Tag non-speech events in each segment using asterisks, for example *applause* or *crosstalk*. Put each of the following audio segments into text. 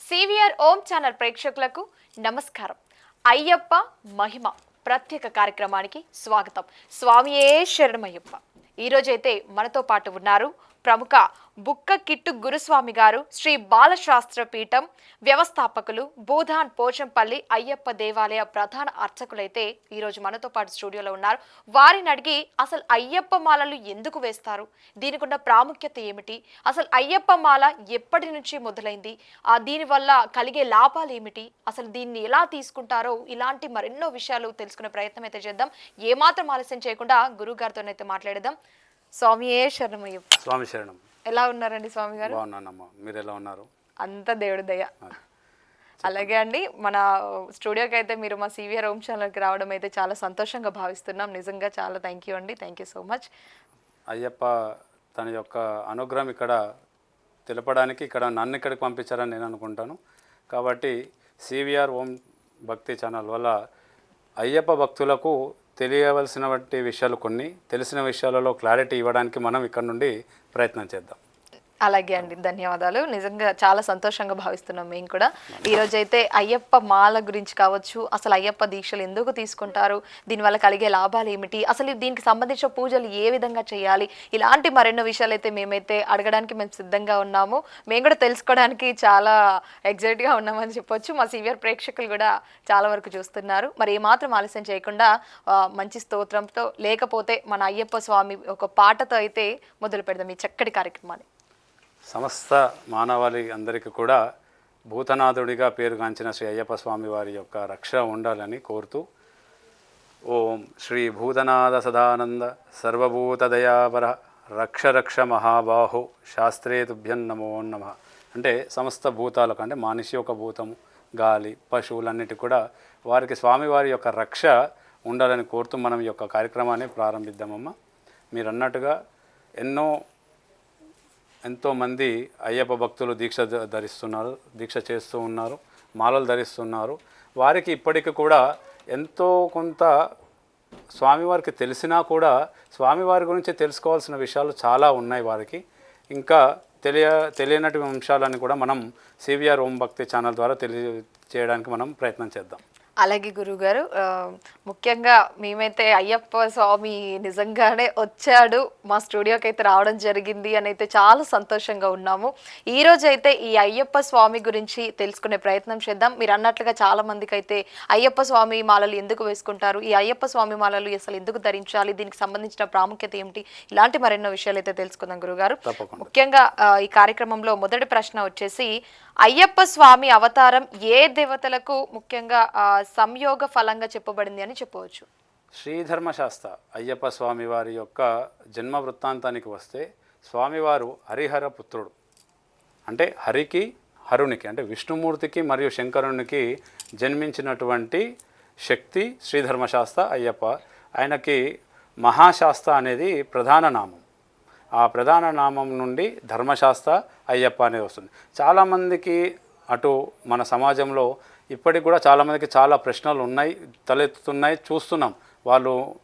CVR ఓం channel ప్రేక్షకులకు నమస్కారం. అయ్యప్ప మహిమ ప్రత్యేక కార్యక్రమానికి స్వాగతం. స్వామియే శరణమయ్యప్ప. ఈరోజైతే మనతో పాటు ఉన్నారు ప్రముఖ బుక్క కిట్టు గురుస్వామి గారు శ్రీ బాలశాస్త్ర పీఠం వ్యవస్థాపకులు భూధాన్ పోచంపల్లి అయ్యప్ప దేవాలయ ప్రధాన అర్చకులైతే ఈరోజు మనతో పాటు స్టూడియోలో ఉన్నారు. వారిని అడిగి అసలు అయ్యప్ప మాలలు ఎందుకు వేస్తారు? దీనికి ఉన్న ప్రాముఖ్యత ఏమిటి? అసలు అయ్యప్ప మాల ఎప్పటి నుంచి మొదలైంది? ఆ దీనివల్ల కలిగే లాభాలు ఏమిటి? అసలు దీన్ని ఎలా తీసుకుంటారో? ఇలాంటి మరెన్నో విషయాలు తెలుసుకునే ప్రయత్నం అయితే చేద్దాం. ఏమాత్రం ఆలస్యం చేయకుండా గురువు గారితోనైతే మాట్లాడదాం స్వామియే శరణమయ్యప్ప. స్వామి శరణం. ఎలా ఉన్నారండి స్వామి గారు? బాగున్నానమ్మా. మీరు ఎలా ఉన్నారు? అంత దేవుడి దయ. అలాగే అండి మన స్టూడియోకి అయితే మీరు మా సివిఆర్ హోమ్ ఛానల్కి రావడం అయితే చాలా సంతోషంగా భావిస్తున్నాం. నిజంగా చాలా థ్యాంక్ యూ అండి. Thank you so much. Ayyappa తన యొక్క అనుగ్రహం ఇక్కడ తెలపడానికి ఇక్కడ నన్ను ఇక్కడికి పంపించారని నేను అనుకుంటాను. కాబట్టి సివిఆర్ ఓం భక్తి ఛానల్ వల్ల అయ్యప్ప భక్తులకు తెలియవలసిన వంటి విషయాలు కొన్ని తెలిసిన విషయాలలో క్లారిటీ ఇవ్వడానికి మనం ఇక్కడ నుండి ప్రయత్నం చేద్దాం. అలాగే అండి ధన్యవాదాలు. నిజంగా చాలా సంతోషంగా భావిస్తున్నాం మేము కూడా. ఈరోజు అయితే అయ్యప్ప మాల గురించి కావచ్చు అసలు అయ్యప్ప దీక్షలు ఎందుకు తీసుకుంటారు దీనివల్ల కలిగే లాభాలు ఏమిటి అసలు దీనికి సంబంధించిన పూజలు ఏ విధంగా చేయాలి ఇలాంటి మరెన్నో విషయాలు అయితే మేమైతే అడగడానికి మేము సిద్ధంగా ఉన్నాము. మేము కూడా తెలుసుకోవడానికి చాలా ఎగ్జైట్గా ఉన్నామని చెప్పొచ్చు. మా సీనియర్ ప్రేక్షకులు కూడా చాలా వరకు చూస్తున్నారు. మరి ఏమాత్రం ఆలస్యం చేయకుండా మంచి స్తోత్రంతో లేకపోతే మన అయ్యప్ప స్వామి ఒక పాటతో అయితే మొదలు పెడదాం ఈ చక్కటి కార్యక్రమాన్ని. సమస్త మానవాళి అందరికీ కూడా భూతనాథుడిగా పేరుగాంచిన శ్రీ అయ్యప్ప స్వామి వారి యొక్క రక్ష ఉండాలని కోరుతూ ఓం శ్రీ భూతనాథ సదానంద సర్వభూతదయాపర రక్ష రక్ష మహాబాహు శాస్త్రే తుభ్యం నమో నమ. అంటే సమస్త భూతాలకు అంటే మనిషి యొక్క భూతము గాలి పశువులన్నిటి కూడా వారికి స్వామివారి యొక్క రక్ష ఉండాలని కోరుతూ మనం యొక్క కార్యక్రమాన్ని ప్రారంభిద్దామమ్మా. మీరు అన్నట్టుగా ఎన్నో ఎంతోమంది అయ్యప్ప భక్తులు దీక్ష ధరిస్తున్నారు దీక్ష చేస్తూ ఉన్నారు మాలలు ధరిస్తున్నారు. వారికి ఇప్పటికి కూడా ఎంతో కొంత స్వామివారికి తెలిసినా కూడా స్వామివారి గురించి తెలుసుకోవాల్సిన విషయాలు చాలా ఉన్నాయి వారికి. ఇంకా తెలియ తెలియనటువంటి అంశాలని కూడా మనం సివిఆర్ ఓం భక్తి ఛానల్ ద్వారా తెలియజేయడానికి మనం ప్రయత్నం చేద్దాం. అలాగే గురువుగారు ఆ, ముఖ్యంగా మేమైతే అయ్యప్ప స్వామి నిజంగానే వచ్చాడు మా స్టూడియోకి అయితే రావడం జరిగింది అని అయితే చాలా సంతోషంగా ఉన్నాము. ఈ రోజు అయితే ఈ అయ్యప్ప స్వామి గురించి తెలుసుకునే ప్రయత్నం చేద్దాం. మీరు అన్నట్లుగా చాలా మందికి అయితే అయ్యప్ప స్వామి మాలలు ఎందుకు వేసుకుంటారు? ఈ అయ్యప్ప స్వామి మాలలు అసలు ఎందుకు ధరించాలి? దీనికి సంబంధించిన ప్రాముఖ్యత ఏమిటి? ఇలాంటి మరెన్నో విషయాలు అయితే తెలుసుకుందాం గురుగారు ముఖ్యంగా ఈ కార్యక్రమంలో మొదటి ప్రశ్న వచ్చేసి అయ్యప్ప స్వామి అవతారం ఏ దేవతలకు ముఖ్యంగా సంయోగ ఫలంగా చెప్పబడింది అని చెప్పవచ్చు? శ్రీధర్మశాస్త్ర అయ్యప్ప స్వామి వారి యొక్క జన్మ వృత్తాంతానికి వస్తే స్వామివారు హరిహర పుత్రుడు. అంటే హరికి హరునికి అంటే విష్ణుమూర్తికి మరియు శంకరునికి జన్మించినటువంటి శక్తి శ్రీధర్మశాస్త్ర అయ్యప్ప. ఆయనకి మహాశాస్త్ర అనేది ప్రధాన నామం. ఆ ప్రధాన నామం నుండి ధర్మశాస్త్ర అయ్యప్ప అనేది వస్తుంది. చాలామందికి అటు మన సమాజంలో ఇప్పటికి కూడా చాలామందికి చాలా ప్రశ్నలు ఉన్నాయి తలెత్తుతున్నాయి చూస్తున్నాం. వాళ్ళు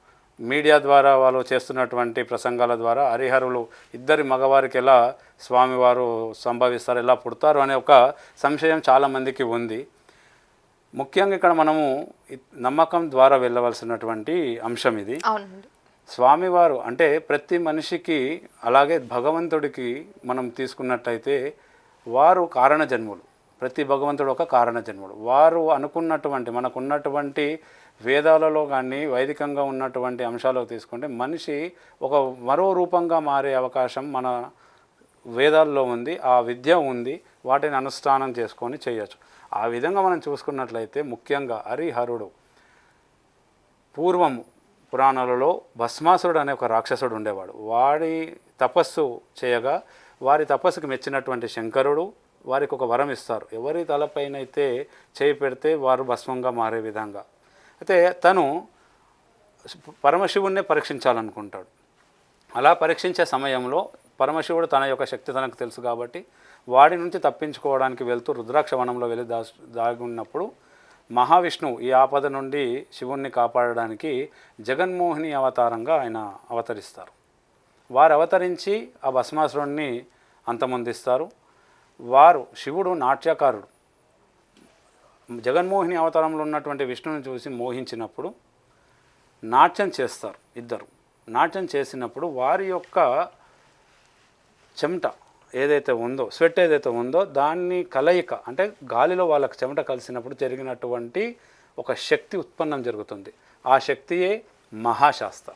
మీడియా ద్వారా వాళ్ళు చేస్తున్నటువంటి ప్రసంగాల ద్వారా హరిహరులు ఇద్దరి మగవారికి ఎలా స్వామివారు సంభవిస్తారు ఎలా పుడతారు అనే ఒక సంశయం చాలామందికి ఉంది. ముఖ్యంగా ఇక్కడ మనము నమ్మకం ద్వారా వెళ్ళవలసినటువంటి అంశం ఇది. అవునండి. స్వామివారు అంటే ప్రతి మనిషికి అలాగే భగవంతుడికి మనం తీసుకున్నట్టయితే వారు కారణ జన్ములు. ప్రతి భగవంతుడు ఒక కారణ జన్ముడు. వారు అనుకున్నటువంటి మనకున్నటువంటి వేదాలలో కానీ వైదికంగా ఉన్నటువంటి అంశాలు తీసుకుంటే మనిషి ఒక మరో రూపంగా మారే అవకాశం మన వేదాల్లో ఉంది ఆ విద్య ఉంది వాటిని అనుష్ఠానం చేసుకొని చేయొచ్చు. ఆ విధంగా మనం చూసుకున్నట్లయితే ముఖ్యంగా హరిహరుడు పూర్వము పురాణాలలో భస్మాసురుడు అనే ఒక రాక్షసుడు ఉండేవాడు. వాడి తపస్సు చేయగా వారి తపస్సుకు మెచ్చినటువంటి శంకరుడు వారికి ఒక వరం ఇస్తారు. ఎవరి తలపైన అయితే చేయి పెడితే వారు భస్మంగా మారే విధంగా. అయితే తను పరమశివుణ్ణే పరీక్షించాలనుకుంటాడు. అలా పరీక్షించే సమయంలో పరమశివుడు తన యొక్క శక్తి తనకు తెలుసు కాబట్టి వాడి నుంచి తప్పించుకోవడానికి వెళ్తూ రుద్రాక్ష వనంలో వెళ్ళి దా దాగి ఉన్నప్పుడు మహావిష్ణువు ఈ ఆపద నుండి శివుణ్ణి కాపాడడానికి జగన్మోహిని అవతారంగా ఆయన అవతరిస్తారు. వారు అవతరించి ఆ భస్మాసురుణ్ణి అంతమొందిస్తారు. వారు శివుడు నాట్యకారుడు. జగన్మోహిని అవతారంలో ఉన్నటువంటి విష్ణువుని చూసి మోహించినప్పుడు నాట్యం చేస్తారు ఇద్దరు. నాట్యం చేసినప్పుడు వారి యొక్క చెమట ఏదైతే ఉందో స్వెట్ ఏదైతే ఉందో దాన్ని కలయిక అంటే గాలిలో వాళ్ళకి చెమట కలిసినప్పుడు జరిగినటువంటి ఒక శక్తి ఉత్పన్నం జరుగుతుంది. ఆ శక్తియే మహాశాస్త్ర.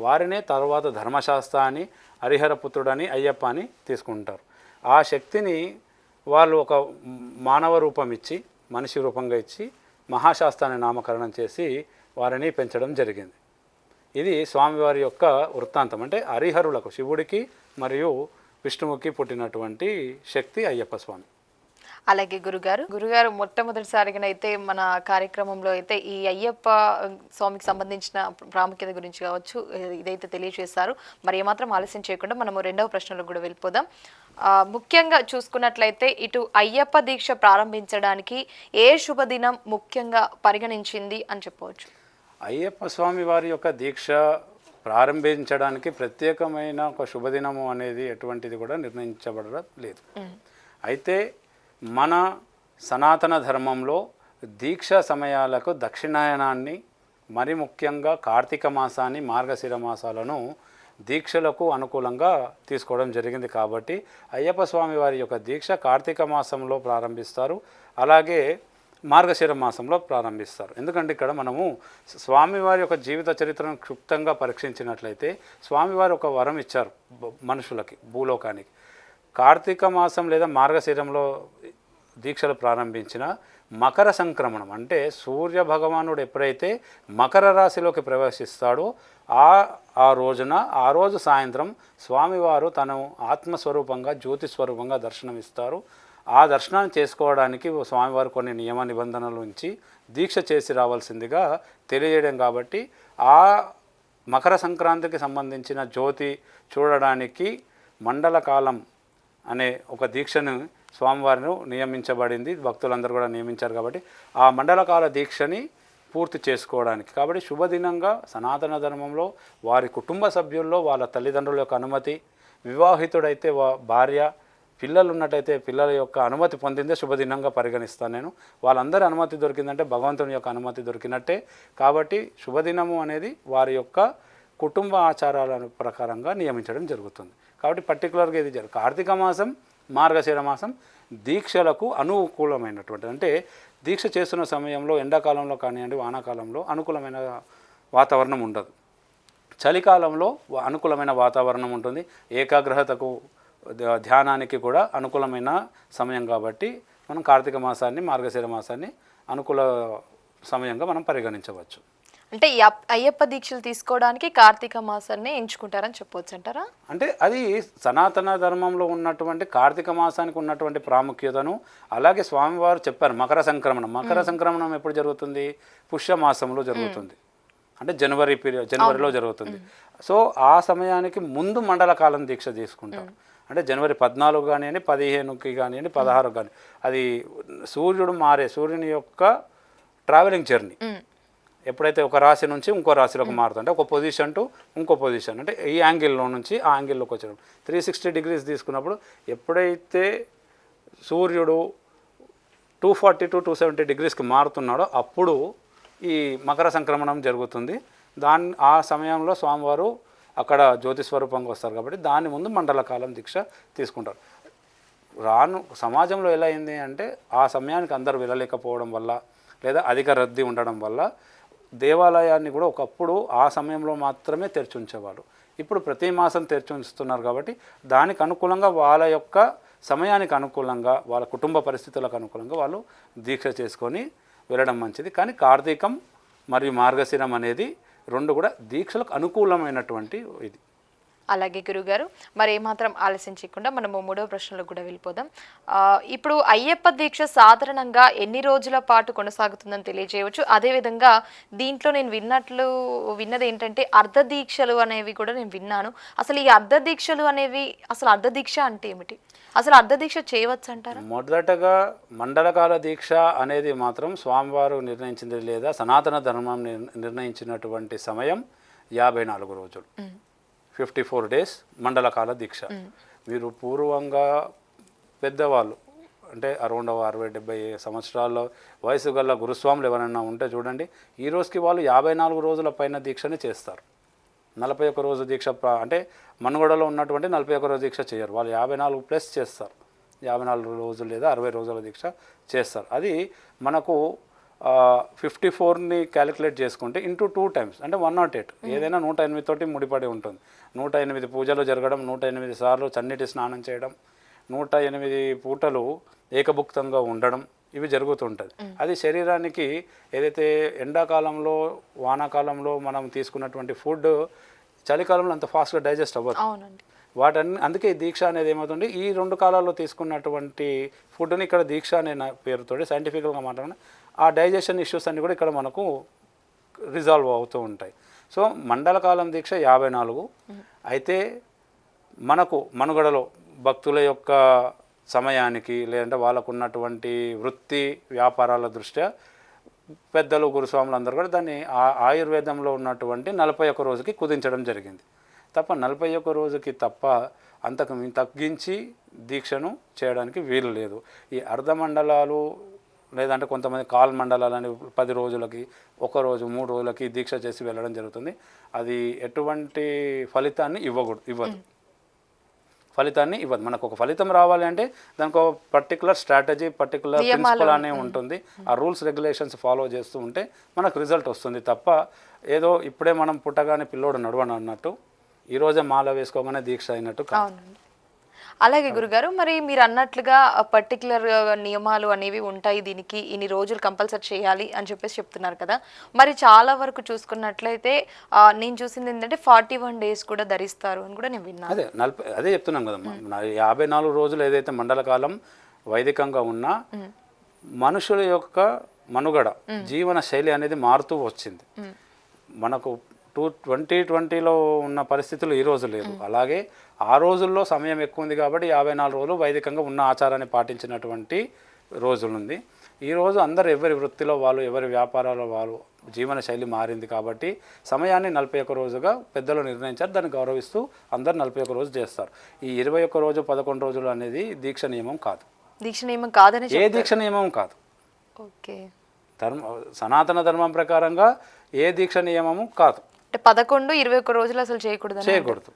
వారినే తర్వాత ధర్మశాస్త్ర అని హరిహరపుత్రుడని అయ్యప్ప అని తీసుకుంటారు. ఆ శక్తిని వాళ్ళు ఒక మానవ రూపం ఇచ్చి మనిషి రూపంగా ఇచ్చి మహాశాస్త్రాన్ని నామకరణం చేసి వారిని పెంచడం జరిగింది. ఇది స్వామివారి యొక్క వృత్తాంతం. అంటే హరిహరులకు శివుడికి మరియు విష్ణువుకి పుట్టినటువంటి శక్తి అయ్యప్ప స్వామి. అలాగే గురుగారు గురుగారు మొట్టమొదటిసారిగా అయితే మన కార్యక్రమంలో అయితే ఈ అయ్యప్ప స్వామికి సంబంధించిన ప్రాముఖ్యత గురించి కావచ్చు ఇదైతే తెలియజేశారు మరి ఏమాత్రం ఆలస్యం చేయకుండా మనము రెండవ ప్రశ్నలకు కూడా వెళ్ళిపోదాం. ముఖ్యంగా చూసుకున్నట్లయితే ఇటు అయ్యప్ప దీక్ష ప్రారంభించడానికి ఏ శుభదినం ముఖ్యంగా పరిగణించింది అని చెప్పవచ్చు. అయ్యప్ప స్వామి వారి యొక్క దీక్ష ప్రారంభించడానికి ప్రత్యేకమైన ఒక శుభదినము అనేది ఎటువంటిది కూడా నిర్ణయించబడడం లేదు. అయితే మన సనాతన ధర్మంలో దీక్ష సమయాలకు దక్షిణాయనాన్ని మరి ముఖ్యంగా కార్తీక మాసాన్ని మార్గశిర మాసాలను దీక్షలకు అనుకూలంగా తీసుకోవడం జరిగింది కాబట్టి అయ్యప్ప స్వామి వారి యొక్క దీక్ష కార్తీక మాసంలో ప్రారంభిస్తారు. అలాగే మార్గశిర మాసంలో ప్రారంభిస్తారు. ఎందుకంటే ఇక్కడ మనము స్వామివారి యొక్క జీవిత చరిత్రను క్షుప్తంగా పరీక్షించినట్లయితే స్వామివారు ఒక వరం ఇచ్చారు మనుషులకి భూలోకానికి. కార్తీక మాసం లేదా మార్గశిరంలో దీక్షలు ప్రారంభించిన మకర సంక్రమణం అంటే సూర్య భగవానుడు ఎప్పుడైతే మకర రాశిలోకి ప్రవేశిస్తాడో ఆ ఆ రోజున ఆ రోజు సాయంత్రం స్వామివారు తను ఆత్మస్వరూపంగా జ్యోతి స్వరూపంగా దర్శనమిస్తారు. ఆ దర్శనాన్ని చేసుకోవడానికి స్వామివారు కొన్ని నియమ నిబంధనలు ఉంచి దీక్ష చేసి రావాల్సిందిగా తెలియజేయడం కాబట్టి ఆ మకర సంక్రాంతికి సంబంధించిన జ్యోతి చూడడానికి మండల కాలం అనే ఒక దీక్షను స్వామివారిని నియమించబడింది. భక్తులందరూ కూడా నియమించారు కాబట్టి ఆ మండలకాల దీక్షని పూర్తి చేసుకోవడానికి. కాబట్టి శుభదినంగా సనాతన ధర్మంలో వారి కుటుంబ సభ్యుల్లో వాళ్ళ తల్లిదండ్రుల యొక్క అనుమతి వివాహితుడైతే వా భార్య పిల్లలు ఉన్నట్టయితే పిల్లల యొక్క అనుమతి పొందిందే శుభదినంగా పరిగణిస్తాను నేను. వాళ్ళందరి అనుమతి దొరికిందంటే భగవంతుని యొక్క అనుమతి దొరికినట్టే. కాబట్టి శుభదినము అనేది వారి యొక్క కుటుంబ ఆచారాల ప్రకారంగా నియమించడం జరుగుతుంది. కాబట్టి పర్టికులర్గా ఇది జరుగుతుంది కార్తీక మాసం మార్గశిర మాసం దీక్షలకు అనుకూలమైనటువంటి అంటే దీక్ష చేస్తున్న సమయంలో ఎండాకాలంలో కానివ్వండి వానాకాలంలో అనుకూలమైన వాతావరణం ఉండదు. చలికాలంలో అనుకూలమైన వాతావరణం ఉంటుంది. ఏకాగ్రతకు ధ్యానానికి కూడా అనుకూలమైన సమయం కాబట్టి మనం కార్తీక మాసాన్ని మార్గశిర మాసాన్ని అనుకూల సమయంగా మనం పరిగణించవచ్చు. అంటే ఈ అయ్యప్ప దీక్షలు తీసుకోవడానికి కార్తీక మాసాన్ని ఎంచుకుంటారని చెప్పవచ్చు అంటారా? అంటే అది సనాతన ధర్మంలో ఉన్నటువంటి కార్తీక మాసానికి ఉన్నటువంటి ప్రాముఖ్యతను అలాగే స్వామివారు చెప్పారు మకర సంక్రమణం. మకర సంక్రమణం ఎప్పుడు జరుగుతుంది? పుష్యమాసంలో జరుగుతుంది. అంటే జనవరి పీరియడ్ జనవరిలో జరుగుతుంది. సో ఆ సమయానికి ముందు మండల కాలం దీక్ష తీసుకుంటారు అంటే జనవరి పద్నాలుగు కానివ్వండి పదిహేనుకి కానివ్వండి పదహారు కానీ అది సూర్యుడు మారే సూర్యుని యొక్క ట్రావెలింగ్ జర్నీ. ఎప్పుడైతే ఒక రాశి నుంచి ఇంకో రాశిలోకి మారుతుంది అంటే ఒక పొజిషన్ టు ఇంకో పొజిషన్ అంటే ఈ యాంగిల్లో నుంచి ఆ యాంగిల్లోకి వచ్చాడు త్రీ సిక్స్టీ డిగ్రీస్ తీసుకున్నప్పుడు ఎప్పుడైతే సూర్యుడు two forty to two seventy డిగ్రీస్కి మారుతున్నాడో అప్పుడు ఈ మకర సంక్రమణం జరుగుతుంది. దాని ఆ సమయంలో స్వామివారు అక్కడ జ్యోతి స్వరూపంగా వస్తారు కాబట్టి దాని ముందు మండల కాలం దీక్ష తీసుకుంటారు. రాను సమాజంలో ఎలా అయింది అంటే ఆ సమయానికి అందరూ వెళ్ళలేకపోవడం వల్ల లేదా అధిక రద్దీ ఉండడం వల్ల దేవాలయాన్ని కూడా ఒకప్పుడు ఆ సమయంలో మాత్రమే తెరిచి ఉంచేవాళ్ళు ఇప్పుడు ప్రతి మాసం తెరిచి ఉంచుతున్నారు కాబట్టి దానికి అనుకూలంగా వాళ్ళ యొక్క సమయానికి అనుకూలంగా వాళ్ళ కుటుంబ పరిస్థితులకు అనుకూలంగా వాళ్ళు దీక్ష చేసుకొని వెళ్ళడం మంచిది. కానీ కార్తీకం మరియు మార్గశిరం అనేది రెండు కూడా దీక్షలకు అనుకూలమైనటువంటి ఇది. అలాగే గురుగారు మరి ఏమాత్రం ఆలస్యం చేయకుండా మనము మూడవ ప్రశ్నలకు కూడా వెళ్ళిపోదాం. ఇప్పుడు అయ్యప్ప దీక్ష సాధారణంగా ఎన్ని రోజుల పాటు కొనసాగుతుందని తెలియజేయవచ్చు? అదేవిధంగా దీంట్లో నేను విన్నట్లు విన్నది ఏంటంటే అర్ధ దీక్షలు అనేవి కూడా నేను విన్నాను. అసలు ఈ అర్ధ దీక్షలు అనేవి అసలు అర్ధ దీక్ష అంటే ఏమిటి? అసలు అర్ధ దీక్ష చేయవచ్చు అంటారా? మొదటగా మండలకాల దీక్ష అనేది మాత్రం స్వామివారు నిర్ణయించింది లేదా సనాతన ధర్మం నిర్- నిర్ణయించినటువంటి సమయం యాభై నాలుగు రోజులు. ఫిఫ్టీ ఫోర్ డేస్ మండలకాల దీక్ష. మీరు పూర్వంగా పెద్దవాళ్ళు. అంటే అరౌండ్ అరవై డెబ్బై సంవత్సరాల వయసు గల గురుస్వాములు ఎవరైనా ఉంటే చూడండి ఈ రోజుకి వాళ్ళు యాభై నాలుగు రోజుల పైన దీక్షని చేస్తారు. నలభై ఒక్క రోజు దీక్ష అంటే మనుగడలో ఉన్నటువంటి నలభై ఒక్క రోజు దీక్ష చేయరు. వాళ్ళు యాభై నాలుగు ప్లస్ చేస్తారు. యాభై నాలుగు రోజులు లేదా అరవై రోజుల దీక్ష చేస్తారు. అది మనకు ఫిఫ్టీ ఫోర్ని క్యాలిక్యులేట్ చేసుకుంటే ఇంటూ టూ టైమ్స్ అంటే వన్ నాట్ ఎయిట్ ఏదైనా నూట ఎనిమిది తోటి ముడిపడి ఉంటుంది. నూట ఎనిమిది పూజలు జరగడం నూట ఎనిమిది సార్లు చన్నీటి స్నానం చేయడం నూట ఎనిమిది పూటలు ఏకభుక్తంగా ఉండడం ఇవి జరుగుతుంటుంది అది శరీరానికి ఏదైతే ఎండాకాలంలో వానాకాలంలో మనం తీసుకున్నటువంటి ఫుడ్ చలికాలంలో అంత ఫాస్ట్గా డైజెస్ట్ అవ్వదు. వాటన్ని అందుకే దీక్ష అనేది ఏమవుతుంది? ఈ రెండు కాలాల్లో తీసుకున్నటువంటి ఫుడ్ని ఇక్కడ దీక్ష అనే నా పేరుతోటి సైంటిఫికల్గా మాట్లాడిన ఆ డైజెషన్ ఇష్యూస్ అన్నీ కూడా ఇక్కడ మనకు రిజాల్వ్ అవుతూ ఉంటాయి. సో మండల కాలం దీక్ష యాభై నాలుగు. అయితే మనకు మనుగడలో భక్తుల యొక్క సమయానికి లేదంటే వాళ్ళకు ఉన్నటువంటి వృత్తి వ్యాపారాల దృష్ట్యా పెద్దలు గురుస్వాములు అందరూ కూడా దాన్ని ఆ- ఆయుర్వేదంలో ఉన్నటువంటి నలభై ఒక్క రోజుకి కుదించడం జరిగింది. తప్ప నలభై ఒక్క రోజుకి తప్ప అంతకు తగ్గించి దీక్షను చేయడానికి వీలు లేదు. ఈ అర్ధమండలాలు లేదంటే కొంతమంది కాల్ మండలాలని పది రోజులకి ఒక రోజు మూడు రోజులకి దీక్ష చేసి వెళ్ళడం జరుగుతుంది. అది ఎటువంటి ఫలితాన్ని ఇవ్వకూడదు ఇవ్వదు. ఫలితాన్ని ఇవ్వదు. మనకు ఒక ఫలితం రావాలి అంటే దానికి ఒక పర్టికులర్ స్ట్రాటజీ పర్టికులర్ ప్రిన్సిపల్ అనే ఉంటుంది. ఆ రూల్స్ రెగ్యులేషన్స్ ఫాలో చేస్తూ ఉంటే మనకు రిజల్ట్ వస్తుంది తప్ప ఏదో ఇప్పుడే మనం పుట్టగానే పిల్లోడు నడవను అన్నట్టు ఈరోజే మాల వేసుకోగానే దీక్ష అయినట్టు కాదు. అలాగే గురుగారు మరి మీరు అన్నట్లుగా పర్టికులర్ నియమాలు అనేవి ఉంటాయి దీనికి ఇన్ని రోజులు కంపల్సరీ చేయాలి అని చెప్పేసి చెప్తున్నారు కదా. మరి చాలా వరకు చూసుకున్నట్లయితే నేను చూసింది ఏంటంటే ఫార్టీ వన్ డేస్ కూడా ధరిస్తారు అని కూడా నేను విన్నాను. అదే నలభై అదే చెప్తున్నాం కదమ్మా. యాభై నాలుగు రోజులు ఏదైతే మండలకాలం వైదికంగా ఉన్నా మనుషుల యొక్క మనుగడ జీవన శైలి అనేది మారుతూ వచ్చింది. మనకు టూ ట్వంటీ ట్వంటీలో ఉన్న పరిస్థితులు ఈ రోజు లేదు అలాగే ఆ రోజుల్లో సమయం ఎక్కువ ఉంది కాబట్టి యాభై నాలుగు రోజులు వైదికంగా ఉన్న ఆచారాన్ని పాటించినటువంటి రోజులుంది ఈ రోజు అందరు ఎవరి వృత్తిలో వాళ్ళు ఎవరి వ్యాపారాల వాళ్ళు జీవన శైలి మారింది కాబట్టి సమయాన్ని నలభై ఒక్క రోజుగా పెద్దలు నిర్ణయించారు. దాన్ని గౌరవిస్తూ అందరు నలభై ఒక్క రోజు చేస్తారు. ఈ ఇరవై ఒక్క రోజు పదకొండు రోజులు అనేది దీక్ష నియమం కాదు. దీక్ష నియమం కాదని ఏ దీక్ష నియమం కాదు. ఓకే. ధర్మ సనాతన ధర్మం ప్రకారంగా ఏ దీక్ష నియమము కాదు. అంటే పదకొండు ఇరవై ఒక్క రోజులు అసలు చేయకూడదు చేయకూడదు.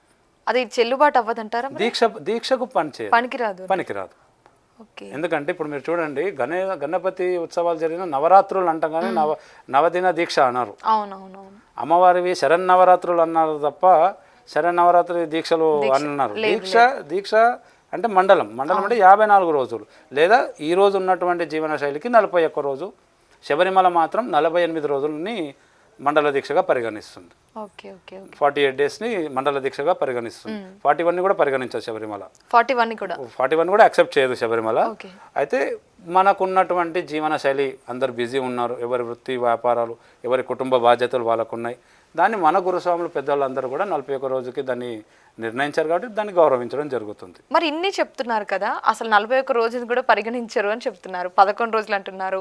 అది చెల్లుబాటు అవ్వదంటారా? దీక్ష దీక్షకు పని పనికిరాదు. పనికిరాదు. ఎందుకంటే ఇప్పుడు మీరు చూడండి గణే గణపతి ఉత్సవాలు జరిగిన నవరాత్రులు అంటాం కానీ నవ నవదిన దీక్ష అన్నారు. అమ్మవారివి శరన్నవరాత్రులు అన్నారు తప్ప శరన్నవరాత్రి దీక్షలు అన్నారు. దీక్ష దీక్ష అంటే మండలం. మండలం అంటే యాభై నాలుగు రోజులు. లేదా ఈ రోజు ఉన్నటువంటి జీవన శైలికి నలభై ఒక్క రోజు. శబరిమల మాత్రం నలభై ఎనిమిది రోజులని మండల దీక్షగా పరిగణిస్తుంది. ఫార్టీ ఎయిట్ డేస్ని మండల దీక్షగా పరిగణిస్తుంది. ఫార్టీ వన్ని కూడా పరిగణించదు శబరిమల. ఫార్టీ వన్ కూడా? ఫార్టీ వన్ కూడా యాక్సెప్ట్ చేయదు శబరిమల. అయితే మనకున్నటువంటి జీవన శైలి అందరు బిజీ ఉన్నారు. ఎవరి వృత్తి వ్యాపారాలు ఎవరి కుటుంబ బాధ్యతలు వాళ్ళకు ఉన్నాయి దాన్ని మన గురుస్వాములు పెద్దవాళ్ళందరూ కూడా నలభై ఒక్క రోజుకి దాన్ని నిర్ణయించారు కాబట్టి దాన్ని గౌరవించడం జరుగుతుంది. మరి ఇన్ని చెప్తున్నారు కదా అసలు నలభై ఒక్క రోజుని కూడా పరిగణించరు అని చెప్తున్నారు. పదకొండు రోజులు అంటున్నారు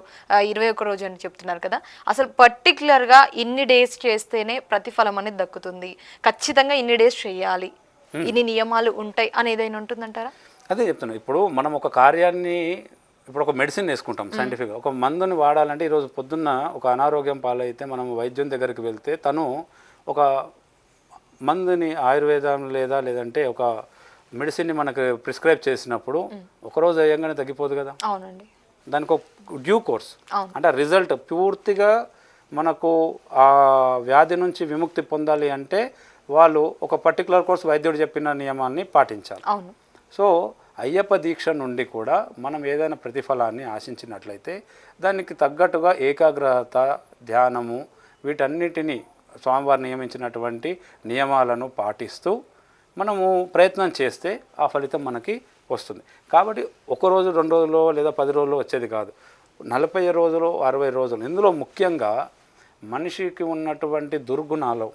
ఇరవై ఒక్క రోజు అని చెప్తున్నారు కదా. అసలు పర్టికులర్గా ఇన్ని డేస్ చేస్తేనే ప్రతిఫలం అనేది దక్కుతుంది. ఖచ్చితంగా ఇన్ని డేస్ చేయాలి. ఇన్ని నియమాలు ఉంటాయి అని ఏదైనా ఉంటుందంటారా? అదే చెప్తున్నా ఇప్పుడు మనం ఒక కార్యాన్ని ఇప్పుడు ఒక మెడిసిన్ వేసుకుంటాం సైంటిఫిక్గా ఒక మందుని వాడాలంటే ఈరోజు పొద్దున్న ఒక అనారోగ్యం పాలైతే మనం వైద్యం దగ్గరికి వెళ్తే తను ఒక మందుని ఆయుర్వేదం లేదా లేదంటే ఒక మెడిసిన్ని మనకు ప్రిస్క్రైబ్ చేసినప్పుడు ఒకరోజు వేయంగానే తగ్గిపోదు కదా? అవునండి. దానికి ఒక డ్యూ కోర్స్. అంటే రిజల్ట్ పూర్తిగా మనకు ఆ వ్యాధి నుంచి విముక్తి పొందాలి అంటే వాళ్ళు ఒక పర్టికులర్ కోర్స్ వైద్యుడు చెప్పిన నియమాన్ని పాటించాలి. అవును. సో అయ్యప్ప దీక్ష నుండి కూడా మనం ఏదైనా ప్రతిఫలాన్ని ఆశించినట్లయితే దానికి తగ్గట్టుగా ఏకాగ్రత ధ్యానము వీటన్నిటినీ స్వామివారు నియమించినటువంటి నియమాలను పాటిస్తూ మనము ప్రయత్నం చేస్తే ఆ ఫలితం మనకి వస్తుంది. కాబట్టి ఒక రోజు రెండు రోజుల్లో లేదా పది రోజుల్లో వచ్చేది కాదు. నలభై రోజులు అరవై రోజులు. ఇందులో ముఖ్యంగా మనిషికి ఉన్నటువంటి దుర్గుణాలు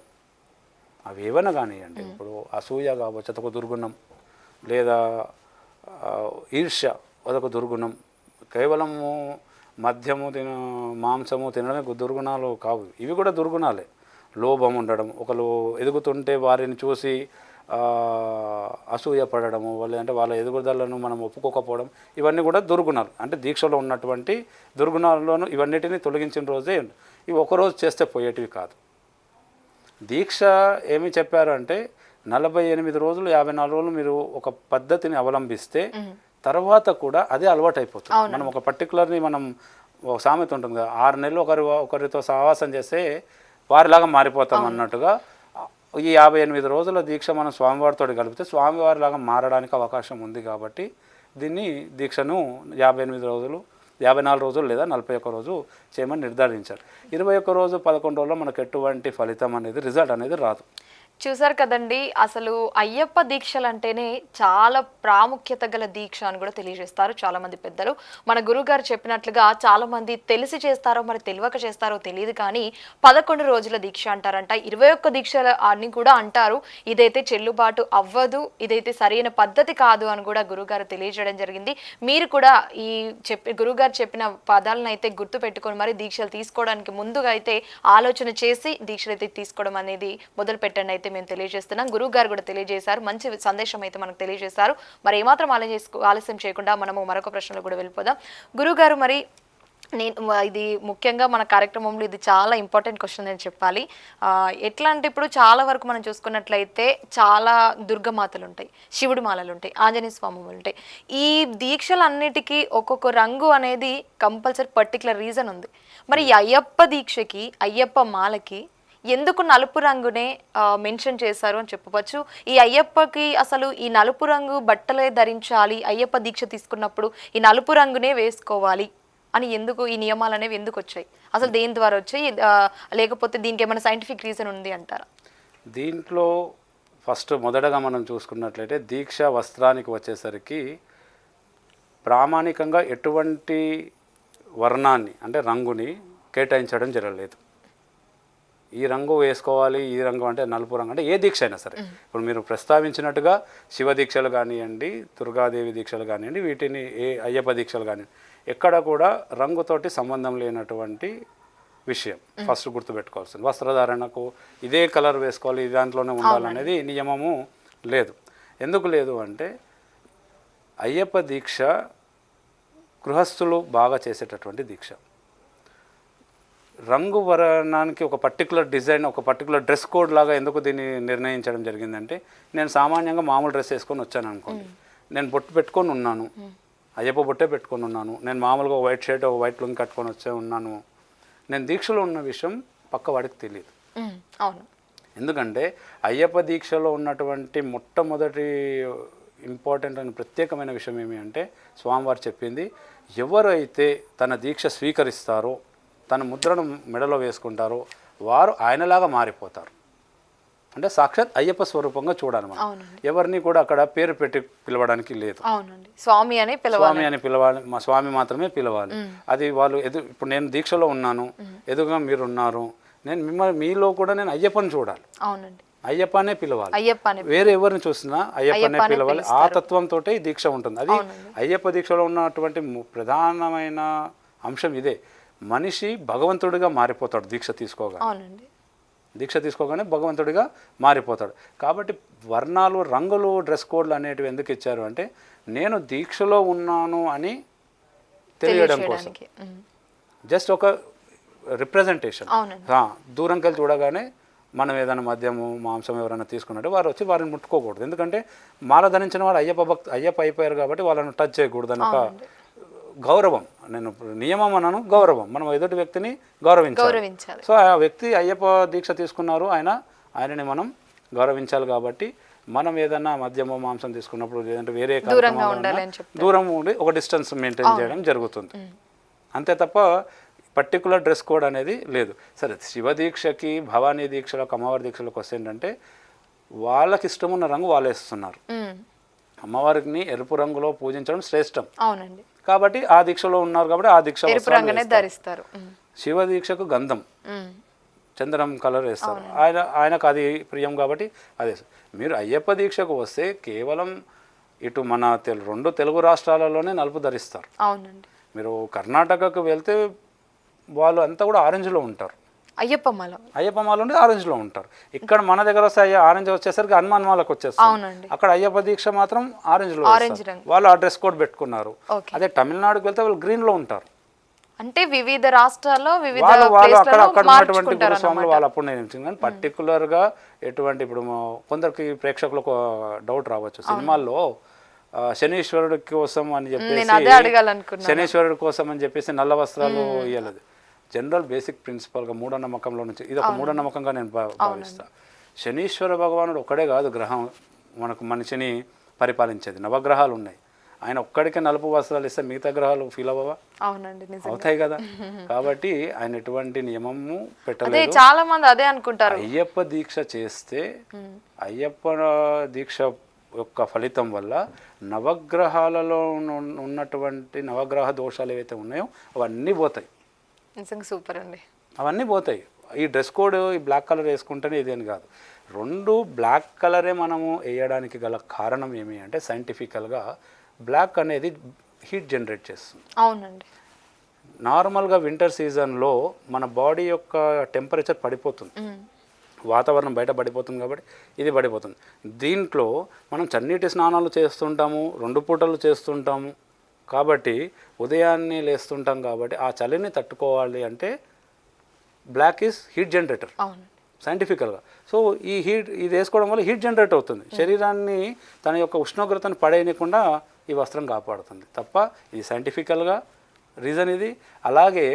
అవి ఏమైనా కానివ్వండి ఇప్పుడు అసూయ కావచ్చు అదొక దుర్గుణం. లేదా ఈర్ష్య అదొక దుర్గుణం. కేవలము మద్యము తిన మాంసము తినడమే దుర్గుణాలు కావు. ఇవి కూడా దుర్గుణాలే. లోభం ఉండడం ఒకరు ఎదుగుతుంటే వారిని చూసి అసూయ పడడము వాళ్ళు అంటే వాళ్ళ ఎదుగుదలను మనం ఒప్పుకోకపోవడం ఇవన్నీ కూడా దుర్గుణాలు. అంటే దీక్షలో ఉన్నటువంటి దుర్గుణాలను ఇవన్నిటిని తొలగించిన రోజే ఇవి ఒకరోజు చేస్తే పోయేటివి కాదు. దీక్ష ఏమి చెప్పారు అంటే నలభై ఎనిమిది రోజులు యాభై నాలుగు రోజులు మీరు ఒక పద్ధతిని అవలంబిస్తే తర్వాత కూడా అదే అలవాటు అయిపోతుంది మనం ఒక పర్టికులర్ని మనం ఒక సామెత ఉంటుంది కదా ఆరు నెలలు ఒకరి ఒకరితో సహవాసం చేస్తే వారిలాగా మారిపోతాం అన్నట్టుగా ఈ యాభై ఎనిమిది రోజుల దీక్ష మనం స్వామివారితో కలిపితే స్వామివారిలాగా మారడానికి అవకాశం ఉంది కాబట్టి దీన్ని దీక్షను యాభై ఎనిమిది రోజులు యాభై నాలుగు రోజులు లేదా నలభై ఒక్క రోజు చేయమని నిర్ధారించారు. ఇరవై ఒక్క రోజు పదకొండు రోజుల్లో మనకు ఎటువంటి ఫలితం అనేది రిజల్ట్ అనేది రాదు. చూసారు కదండి అసలు అయ్యప్ప దీక్షలు అంటేనే చాలా ప్రాముఖ్యత గల దీక్ష అని కూడా తెలియజేస్తారు చాలా మంది పెద్దలు. మన గురుగారు చెప్పినట్లుగా చాలా మంది తెలిసి చేస్తారో మరి తెలియక చేస్తారో తెలియదు కానీ పదకొండు రోజుల దీక్ష అంటారంట. ఇరవై ఒక్క దీక్షలు అని కూడా అంటారు. ఇదైతే చెల్లుబాటు అవ్వదు ఇదైతే సరైన పద్ధతి కాదు అని కూడా గురుగారు తెలియజేయడం జరిగింది. మీరు కూడా ఈ చెప్పి గురుగారు చెప్పిన పదాలను అయితే గుర్తు పెట్టుకొని మరి దీక్షలు తీసుకోవడానికి ముందుగా అయితే ఆలోచన చేసి దీక్షలు అయితే తీసుకోవడం అనేది మొదలు పెట్టండి అయితే మేము తెలియజేస్తున్నాం. గురువు గారు కూడా తెలియజేశారు. మంచి సందేశం అయితే మనకు తెలియజేశారు. మరి ఏమాత్రం ఆలస్యం ఆలస్యం చేయకుండా మనము మరొక ప్రశ్నలో కూడా వెళ్ళిపోదాం. గురువు గారు మరి నేను ఇది ముఖ్యంగా మన కార్యక్రమంలో ఇది చాలా ఇంపార్టెంట్ క్వశ్చన్ అని చెప్పాలి. ఎట్లా అంటే ఇప్పుడు చాలా వరకు మనం చూసుకున్నట్లయితే చాలా దుర్గమాతలు ఉంటాయి శివుడి మాలలు ఉంటాయి ఆంజనేయ స్వాములు ఉంటాయి ఈ దీక్షలన్నిటికీ ఒక్కొక్క రంగు అనేది కంపల్సరీ పర్టికులర్ రీజన్ ఉంది. మరి అయ్యప్ప దీక్షకి అయ్యప్ప మాలకి ఎందుకు నలుపు రంగునే మెన్షన్ చేశారు అని చెప్పవచ్చు. ఈ అయ్యప్పకి అసలు ఈ నలుపు రంగు బట్టలే ధరించాలి అయ్యప్ప దీక్ష తీసుకున్నప్పుడు ఈ నలుపు రంగునే వేసుకోవాలి అని ఎందుకు ఈ నియమాలు అనేవి ఎందుకు వచ్చాయి? అసలు దేని ద్వారా వచ్చాయి? లేకపోతే దీనికి ఏమైనా సైంటిఫిక్ రీజన్ ఉంది అంటారా? దీంట్లో ఫస్ట్ మొదటగా మనం చూసుకున్నట్లయితే దీక్ష వస్త్రానికి వచ్చేసరికి ప్రామాణికంగా ఎటువంటి వర్ణాన్ని అంటే రంగుని కేటాయించడం జరగలేదు. ఈ రంగు వేసుకోవాలి ఈ రంగు అంటే నలుపు రంగు అంటే ఏ దీక్ష అయినా సరే. ఇప్పుడు మీరు ప్రస్తావించినట్టుగా శివ దీక్షలు కానివ్వండి దుర్గాదేవి దీక్షలు కానివ్వండి వీటిని ఏ అయ్యప్ప దీక్షలు కానివ్వండి ఎక్కడ కూడా రంగుతోటి సంబంధం లేనటువంటి విషయం. ఫస్ట్ గుర్తుపెట్టుకోవాల్సింది. వస్త్రధారణకు ఇదే కలర్ వేసుకోవాలి ఈ దాంట్లోనే ఉండాలనేది నియమము లేదు. ఎందుకు లేదు అంటే అయ్యప్ప దీక్ష గృహస్థులు బాగా చేసేటటువంటి దీక్ష. రంగు వర్ణానికి ఒక పర్టికులర్ డిజైన్ ఒక పర్టికులర్ డ్రెస్ కోడ్ లాగా ఎందుకు దీన్ని నిర్ణయించడం జరిగిందంటే నేను సామాన్యంగా మామూలు డ్రెస్ వేసుకొని వచ్చాను అనుకోండి. నేను బొట్టు పెట్టుకొని ఉన్నాను. అయ్యప్ప బొట్టే పెట్టుకొని ఉన్నాను. నేను మామూలుగా ఒక వైట్ షర్ట్ ఒక వైట్ లుంగి కట్టుకొని వచ్చే ఉన్నాను. నేను దీక్షలో ఉన్న విషయం పక్క వాడికి తెలియదు అవును. ఎందుకంటే అయ్యప్ప దీక్షలో ఉన్నటువంటి మొట్టమొదటి ఇంపార్టెంట్ అని ప్రత్యేకమైన విషయం ఏమి అంటే స్వామివారు చెప్పింది ఎవరైతే తన దీక్ష స్వీకరిస్తారో తన ముద్రను మెడలో వేసుకుంటారో. వారు ఆయనలాగా మారిపోతారు. అంటే సాక్షాత్ అయ్యప్ప స్వరూపంగా చూడాలి మనం ఎవరిని కూడా అక్కడ పేరు పెట్టి పిలవడానికి లేదు. స్వామి అని పిలవాలి. స్వామి అని పిలవాలి. మా స్వామి మాత్రమే పిలవాలి. అది వాళ్ళు ఎదు ఇప్పుడు నేను దీక్షలో ఉన్నాను. ఎదురుగా మీరు ఉన్నారు నేను మిమ్మల్ని మీలో కూడా నేను అయ్యప్పని చూడాలి. అవునండి. అయ్యప్పనే పిలవాలి. అయ్యప్ప వేరే ఎవరిని చూసినా అయ్యప్పనే పిలవాలి. ఆ తత్వంతో ఈ దీక్ష ఉంటుంది. అది అయ్యప్ప దీక్షలో ఉన్నటువంటి ప్రధానమైన అంశం ఇదే. మనిషి భగవంతుడిగా మారిపోతాడు దీక్ష తీసుకోగా అవునండి. దీక్ష తీసుకోగానే భగవంతుడిగా మారిపోతాడు. కాబట్టి వర్ణాలు రంగులు డ్రెస్ కోడ్లు అనేటివి ఎందుకు ఇచ్చారు అంటే నేను దీక్షలో ఉన్నాను అని తెలియడం కోసం. జస్ట్ ఒక రిప్రజెంటేషన్. దూరంకి వెళ్ళి చూడగానే మనం ఏదైనా మద్యము మాంసం ఎవరైనా తీసుకున్నట్టు వారు వచ్చి వారిని ముట్టుకోకూడదు. ఎందుకంటే మాల ధరించిన వారు అయ్యప్ప భక్తి అయ్యప్ప అయిపోయారు కాబట్టి వాళ్ళని టచ్ చేయకూడదు అని ఒక గౌరవం. నేను నియమం అన్నాను గౌరవం. మనం ఎదుటి వ్యక్తిని గౌరవించాలి. సో ఆ వ్యక్తి అయ్యప్ప దీక్ష తీసుకున్నారు ఆయన ఆయనని మనం గౌరవించాలి కాబట్టి మనం ఏదైనా మద్యమో మాంసం తీసుకున్నప్పుడు లేదంటే వేరే. దూరం ఉండి ఒక డిస్టెన్స్ మెయింటైన్ చేయడం జరుగుతుంది. అంతే తప్ప పర్టికులర్ డ్రెస్ కోడ్ అనేది లేదు. సరే శివ దీక్షకి భవానీ దీక్షలకు అమ్మవారి దీక్షలకు వస్తే ఏంటంటే వాళ్ళకి ఇష్టం ఉన్న రంగు వాళ్ళు వేస్తున్నారు అమ్మవారిని ఎరుపు రంగులో పూజించడం శ్రేష్టం. అవునండి. కాబట్టి ఆ దీక్షలో ఉన్నారు కాబట్టి ఆ దీక్ష. ధరిస్తారు. శివ దీక్షకు గంధం. చందనం కలర్ వేస్తారు. ఆయన ఆయనకు అది ప్రియం కాబట్టి అదే మీరు అయ్యప్ప దీక్షకు వస్తే కేవలం ఇటు మన తెలు రెండు తెలుగు రాష్ట్రాలలోనే నలుపు ధరిస్తారు. అవునండి. మీరు కర్ణాటకకు వెళ్తే వాళ్ళు అంతా కూడా ఆరెంజ్లో ఉంటారు. అయ్యప్ప మాల. అయ్యప్ప మాల ఉండి ఆరెంజ్లో ఉంటారు. ఇక్కడ మన దగ్గర వస్తే ఆరెంజ్ వచ్చేసరికి హనుమాన్ మాలకు వచ్చేస్తారు అక్కడ అయ్యప్ప దీక్ష మాత్రం ఆరెంజ్లో ఆరెంజ్. రంగు. వాళ్ళు ఆ డ్రెస్ కోడ్ పెట్టుకున్నారు. అదే తమిళనాడుకి వెళ్తే వాళ్ళు గ్రీన్లో ఉంటారు. అంటే వివిధ రాష్ట్రాల్లో వివిధ వాళ్ళు వాళ్ళు అక్కడ అక్కడ ఉన్నటువంటి గురుస్వాములు వాళ్ళు అప్పుడు నేను కానీ పర్టికులర్గా ఎటువంటి ఇప్పుడు కొందరికి ప్రేక్షకులకు డౌట్ రావచ్చు. సినిమాల్లో శనీశ్వరుడి కోసం అని చెప్పేసి శనీశ్వరుడి కోసం అని చెప్పేసి నల్ల వస్త్రాలు ఇవ్వలేదు జనరల్ బేసిక్ ప్రిన్సిపల్గా మూఢనమ్మకంలో నుంచి ఇది ఒక మూఢనమ్మకంగా నేను భా- భావిస్తా. శనీశ్వర భగవానుడు ఒక్కడే కాదు గ్రహం మనకు మనిషిని పరిపాలించేది. నవగ్రహాలు ఉన్నాయి. ఆయన ఒక్కడికే నలుపు వస్త్రాలు ఇస్తే మిగతా గ్రహాలు ఫీల్ అవ్వవా? అవునండి అవుతాయి కదా. *laughs* కాబట్టి ఆయన ఎటువంటి నియమము పెట్టలేదు. చాలా మంది అదే అనుకుంటారు. అయ్యప్ప దీక్ష చేస్తే అయ్యప్ప దీక్ష యొక్క ఫలితం వల్ల నవగ్రహాలలో ఉన్న- ఉన్నటువంటి నవగ్రహ దోషాలు ఏవైతే ఉన్నాయో అవన్నీ పోతాయి. నిజంగా సూపర్ అండి. అవన్నీ పోతాయి. ఈ డ్రెస్ కోడ్ ఈ బ్లాక్ కలర్ వేసుకుంటేనే ఇదేం కాదు. రెండు బ్లాక్ కలరే మనము వేయడానికి గల కారణం ఏమి అంటే సైంటిఫికల్గా బ్లాక్ అనేది హీట్ జనరేట్ చేస్తుంది. అవునండి. నార్మల్గా వింటర్ సీజన్లో మన బాడీ యొక్క టెంపరేచర్ పడిపోతుంది. వాతావరణం బయట పడిపోతుంది కాబట్టి ఇది పడిపోతుంది. దీంట్లో మనం చన్నీటి స్నానాలు చేస్తుంటాము రెండు పూటలు చేస్తుంటాము కాబట్టి ఉదయాన్నే లేస్తుంటాం కాబట్టి ఆ చలిని తట్టుకోవాలి అంటే బ్లాక్ ఈజ్ హీట్ జనరేటర్ సైంటిఫికల్గా సో ఈ హీట్ ఇది వేసుకోవడం వల్ల హీట్ జనరేట్ అవుతుంది. శరీరాన్ని తన యొక్క ఉష్ణోగ్రతను పడేయకుండా ఈ వస్త్రం కాపాడుతుంది. తప్ప ఇది సైంటిఫికల్గా రీజన్ ఇది. అలాగే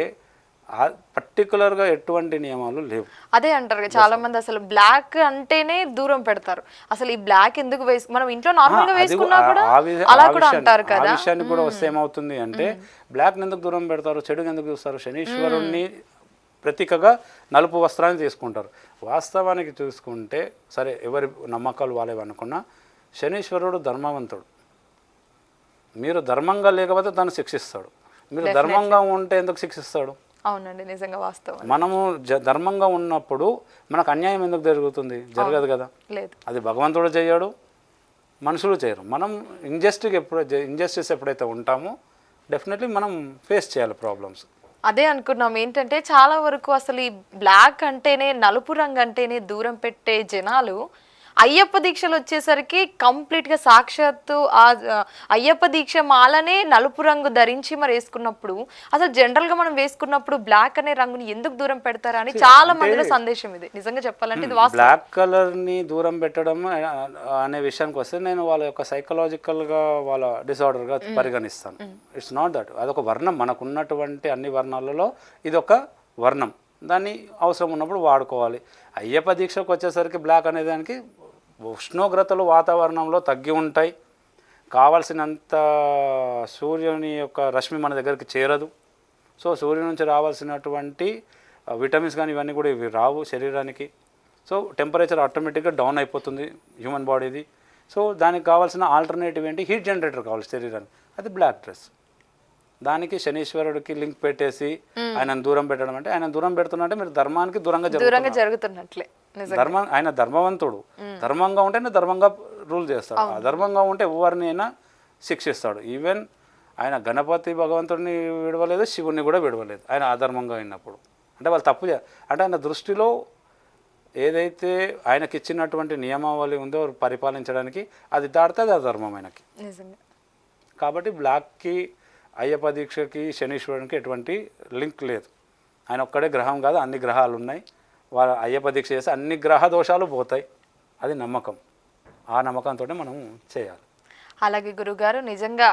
పర్టికులర్గా ఎటువంటి నియమాలు లేవు. అదే అంటారు చాలా మంది అసలు బ్లాక్ అంటేనే దూరం పెడతారు. అసలు ఈ బ్లాక్ ఎందుకు వేసు మనం ఇంట్లో నార్మల్గా వేసుకున్నా కూడా అలా కూడా విషయాన్ని- అంటారు కదా. విషయానికి కూడా వస్తే ఏమవుతుంది అంటే బ్లాక్ ఎందుకు దూరం పెడతారు చెడుని ఎందుకు చూస్తారు? శనీశ్వరుణ్ణి ప్రతీకగా నలుపు వస్త్రాన్ని తీసుకుంటారు. వాస్తవానికి చూసుకుంటే సరే ఎవరి నమ్మకాలు వాళ్ళేవి అనుకున్నా శనీశ్వరుడు ధర్మవంతుడు. మీరు ధర్మంగా లేకపోతే తను శిక్షిస్తాడు. మీరు ధర్మంగా ఉంటే ఎందుకు శిక్షిస్తాడు? అవునండి నిజంగా వాస్తవం. మనము ధర్మంగా ఉన్నప్పుడు మనకు అన్యాయం ఎందుకు జరుగుతుంది? జరగదు కదా. లేదు. అది భగవంతుడు చేయడు మనుషులు చేయరు. మనం ఇంజస్టిక్ ఎప్పుడు ఇంజస్టిస్ ఎప్పుడైతే ఉంటామో డెఫినెట్లీ మనం ఫేస్ చేయాలి ప్రాబ్లమ్స్. అదే అనుకున్నాం. ఏంటంటే చాలా వరకు అసలు ఈ బ్లాక్ అంటేనే నలుపు రంగు అంటేనే దూరం పెట్టే జనాలు అయ్యప్ప దీక్షలు వచ్చేసరికి కంప్లీట్గా సాక్షాత్తు ఆ అయ్యప్ప దీక్ష మాలనే నలుపు రంగు ధరించి మరి వేసుకున్నప్పుడు అసలు జనరల్గా మనం వేసుకున్నప్పుడు బ్లాక్ అనే రంగుని ఎందుకు దూరం పెడతారా అని చాలా మందిలో సందేశం ఇది. నిజంగా చెప్పాలంటే ఇది వాస్తవం. బ్లాక్ కలర్ని దూరం పెట్టడం అనే విషయానికి వస్తే నేను వాళ్ళ యొక్క సైకలాజికల్గా వాళ్ళ డిసార్డర్గా పరిగణిస్తాను. ఇట్స్ నాట్ దట్ అదొక వర్ణం. మనకు ఉన్నటువంటి అన్ని వర్ణాలలో ఇది ఒక వర్ణం. దాన్ని అవసరం ఉన్నప్పుడు వాడుకోవాలి. అయ్యప్ప దీక్షకు వచ్చేసరికి బ్లాక్ అనే దానికి ఉష్ణోగ్రతలు వాతావరణంలో తగ్గి ఉంటాయి. కావాల్సినంత సూర్యుని యొక్క రశ్మి మన దగ్గరికి చేరదు. సో సూర్యుని నుంచి రావాల్సినటువంటి విటమిన్స్ కానీ ఇవన్నీ కూడా ఇవి రావు శరీరానికి. సో టెంపరేచర్ ఆటోమేటిక్గా డౌన్ అయిపోతుంది హ్యూమన్ బాడీది. సో దానికి కావాల్సిన ఆల్టర్నేటివ్ ఏంటి? హీట్ జనరేటర్ కావాలి శరీరానికి. అది బ్లాక్ డ్రెస్. దానికి శనీశ్వరుడికి లింక్ పెట్టేసి ఆయన దూరం పెట్టడం అంటే ఆయన దూరం పెడుతున్నట్టే మీరు ధర్మానికి దూరంగా దూరంగా జరుగుతున్నట్లే ధర్మ ఆయన ధర్మవంతుడు. ధర్మంగా ఉంటేనే ధర్మంగా రూల్ చేస్తాడు. అధర్మంగా ఉంటే ఎవరిని అయినా శిక్షిస్తాడు. ఈవెన్ ఆయన గణపతి భగవంతుడిని విడవలేదు శివుణ్ణి కూడా విడవలేదు. ఆయన అధర్మంగా అయినప్పుడు. అంటే వాళ్ళు తప్పు అంటే ఆయన దృష్టిలో ఏదైతే ఆయనకి ఇచ్చినటువంటి నియమావళి ఉందో పరిపాలించడానికి అది దాటితే అది అధర్మం ఆయనకి. కాబట్టి బ్లాక్కి అయ్యప్ప దీక్షకి శనీశ్వరునికి ఎటువంటి లింక్ లేదు. ఆయన ఒక్కడే గ్రహం కాదు అన్ని గ్రహాలు ఉన్నాయి వాళ్ళ అయ్యప్ప దీక్ష చేస్తే అన్ని గ్రహ దోషాలు పోతాయి. అది నమ్మకం. ఆ నమ్మకంతో మనం చేయాలి. అలాగే గురుగారు నిజంగా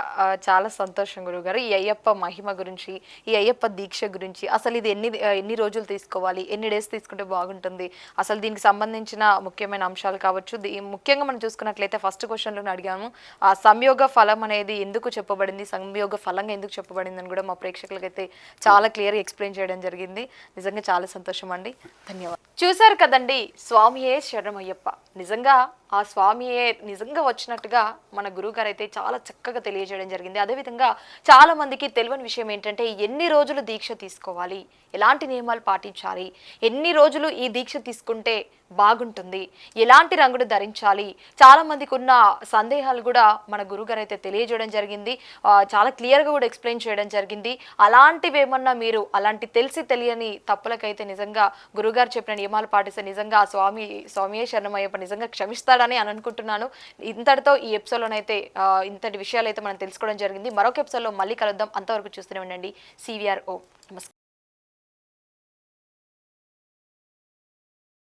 చాలా సంతోషం గురుగారు. ఈ అయ్యప్ప మహిమ గురించి ఈ అయ్యప్ప దీక్ష గురించి అసలు ఇది ఎన్ని ఎన్ని రోజులు తీసుకోవాలి? ఎన్ని డేస్ తీసుకుంటే బాగుంటుంది? అసలు దీనికి సంబంధించిన ముఖ్యమైన అంశాలు కావచ్చు. ముఖ్యంగా మనం చూసుకున్నట్లయితే ఫస్ట్ క్వశ్చన్లో అడిగాము. ఆ సంయోగ ఫలం అనేది ఎందుకు చెప్పబడింది? సంయోగ ఫలంగా ఎందుకు చెప్పబడింది అని కూడా మా ప్రేక్షకులకైతే చాలా క్లియర్గా ఎక్స్ప్లెయిన్ చేయడం జరిగింది. నిజంగా చాలా సంతోషం అండి. ధన్యవాదాలు. చూశారు కదండి స్వామియే శరణమయ్యప్ప. నిజంగా ఆ స్వామియే నిజంగా వచ్చినట్టుగా మన గురువు గారు అయితే చాలా చక్కగా తెలియజేయడం జరిగింది. అదేవిధంగా చాలా మందికి తెలియని విషయం ఏంటంటే ఎన్ని రోజులు దీక్ష తీసుకోవాలి? ఎలాంటి నియమాలు పాటించాలి? ఎన్ని రోజులు ఈ దీక్ష తీసుకుంటే బాగుంటుంది. ఎలాంటి రంగును ధరించాలి? చాలా మందికి ఉన్న సందేహాలు కూడా మన గురుగారు అయితే తెలియజేయడం జరిగింది. చాలా క్లియర్గా కూడా ఎక్స్ప్లెయిన్ చేయడం జరిగింది. అలాంటివి ఏమన్నా మీరు అలాంటి తెలిసి తెలియని తప్పులకైతే నిజంగా గురుగారు చెప్పిన నియమాలు పాటిస్తే నిజంగా ఆ స్వామి స్వామియే శరణమయ్యప్ప నిజంగా క్షమిస్తాడని అని అనుకుంటున్నాను. ఇంతటితో ఈ ఎపిసోడ్లోనైతే ఇంతటి విషయాలు అయితే మనం తెలుసుకోవడం జరిగింది. మరొక ఎపిసోడ్లో మళ్ళీ కలుద్దాం. అంతవరకు చూస్తూనే ఉండండి. సివిఆర్ ఓ. నమస్కారం.